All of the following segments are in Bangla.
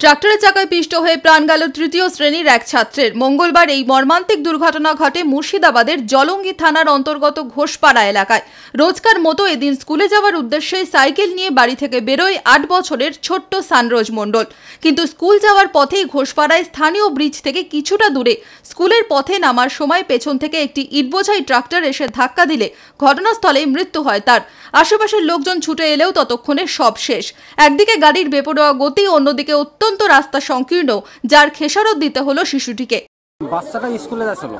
ট্রাক্টরের চাকায় পিষ্ট হয়ে প্রাণ গেল তৃতীয় শ্রেণির এক ছাত্রের। মঙ্গলবার এই মর্মান্তিক দুর্ঘটনা ঘটে মুর্শিদাবাদের জলঙ্গি থানার অন্তর্গত ঘোষপাড়া এলাকায়। রোজকার মতো এদিন স্কুলে যাওয়ার উদ্দেশ্যে সাইকেল নিয়ে বাড়ি থেকে বেরোয় আট বছরের ছোট্ট সানরোজ মণ্ডল। কিন্তু স্কুল যাওয়ার পথেই ঘোষপাড়ায় স্থানীয় ব্রিজ থেকে কিছুটা দূরে স্কুলের পথে নামার সময় পেছন থেকে একটি ইটবোঝাই ট্রাক্টর এসে ধাক্কা দিলে ঘটনাস্থলে মৃত্যু হয় তার। আশেপাশের লোকজন ছুটে এলেও ততক্ষণে সব শেষ। একদিকে গাড়ির বেপরোয়া গতি, অন্যদিকে অত্যন্ত রাস্তা সংকীর্ণ যার খেসারত দিতে হলো শিশুটিকে। বাচ্চাটা স্কুলে যাচ্ছিল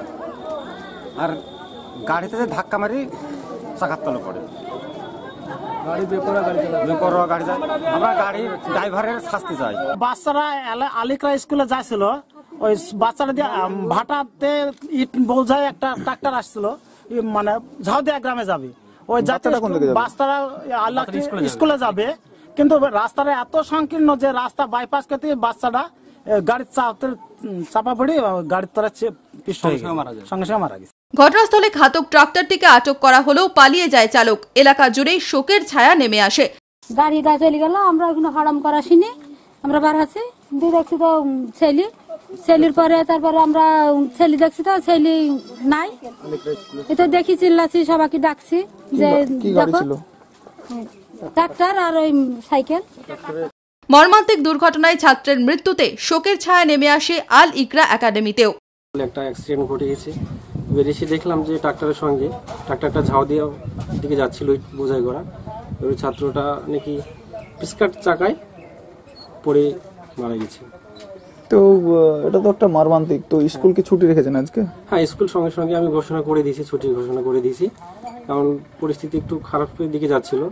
আর গাড়িতে যে ধাক্কা মারি চাকার তলে পড়ে। গাড়ি গাড়ি চালাচ্ছে বেপরোয়া গাড়ি যায় আমরা গাড়ির ড্রাইভারের শাস্তি চাই। বাচ্চারা আলিকরা স্কুলে যাচ্ছিল ওই বাচ্চারা দিয়ে ভাটাতে ইট বোঝায় একটা ট্রাক্টর আসছিল মানে ঝাউদিয়া গ্রামে যাবে। ওই যাতে বাচ্চারা আল্লাহ স্কুলে যাবে কিন্তু রাস্তাটা এত সংকীর্ণ যে রাস্তা বাইপাস করতে বাচ্চাটা গাড়ির চাপতে চাপা পড়ে গাড়ির হয়ে গেছে। সঙ্গে সঙ্গে মারা গেছে। ঘটনাস্থলে ঘাতক ট্রাক্টরটিকে আটক করা হলেও পালিয়ে যায় চালক। এলাকা জুড়েই শোকের ছায়া নেমে আসে। গাড়িটা চলে গেল আমরা ওখানে হারাম করা শুনি আমরা বার আছি। দিয়ে দেখছি তো ছেলি। ছেলির পরে তারপরে আমরা ছেলি দেখছি তো ছেলি নাই। এটা দেখি চিল্লাছি সবাইকে ডাকছি যে দেখো। ট্রাক্টর আর ওই সাইকেল। মর্মান্তিক দুর্ঘটনায় ছাত্রের মৃত্যুতে শোকের ছায়া নেমে আসে আল ইকরা একাডেমিতেও। একটা অ্যাক্সিডেন্ট ঘটে গেছে। এসে দেখলাম যে ট্রাক্টরের সঙ্গে। ট্রাক্টরটা ঝাউ দিয়ে দিকে যাচ্ছিল বোঝাই করা ওই ছাত্রটা নাকি পিসকাট চাকায় পড়ে মারা গেছে। তো এটা তো একটা মর্মান্তিক। তো স্কুল কি ছুটি রেখেছেন আজকে? হ্যাঁ স্কুল সঙ্গে সঙ্গে আমি ঘোষণা করে দিয়েছি ছুটির ঘোষণা করে দিয়েছি। কারণ পরিস্থিতি একটু খারাপের দিকে যাচ্ছিল।